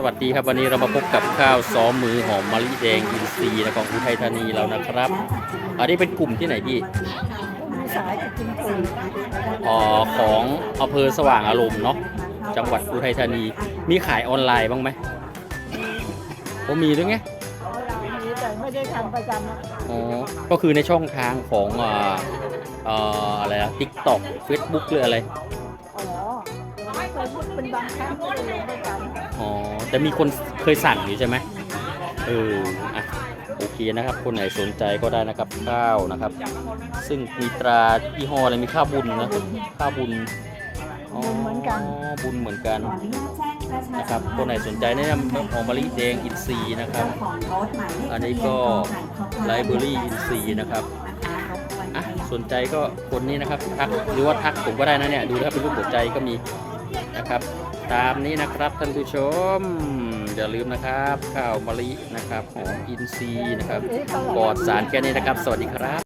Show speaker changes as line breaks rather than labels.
สวัสดีครับวันนี้เรามาพบกับข้าวซ้อมมือหอมมะลิแดงอินทรีย์นะของอุทัยธานีเรานะครับ อันนี้เป็นกลุ่มที่ไหนพี่
สายกับกินปุ๋ย
อ๋อของอำเภอสว่างอารมณ์เนาะจังหวัดอุทัยธานีมีขายออนไลน์บ้างไหมก็มีด้วยไง
มีแต่ไม่ได้ทำประจำอะ
อ๋อก็คือในช่องทางของอ่าเอ่ออะไรอะทิกตอกเฟซบุ๊กหรืออะไร
อ๋อเคยพูดเป็นบางครั้งไม่ได้ลงประจำ
อ๋อ แต่มีคนเคยสั่งอยู่ใช่ไหมเอออะโอเคนะครับ คนไหนสนใจก็ได้นะครับข้าวนะครับ ซึ่งมีตรายี่ห้ออะไรมีข้าวบุญนะข้าวบุญอ๋อบุญเหมือนกันนะครับคนไหนสนใจแนะนำหอมมะลิแดงอินทรีย์นะครับ อันนี้ก็ไลบรารีอินทรีย์นะครับอะสนใจก็คนนี้นะครับทักหรือว่าทักผมก็ได้นะเนี่ยดูนะครับเป็นรูปหัวใจก็มี นะครับ ตามนี้นะครับท่านผู้ชม อย่าลืมนะครับข้าวมะลินะครับหอมอินทรีย์นะครับปลอดสารแค่นี้นะครับ สวัสดีครับ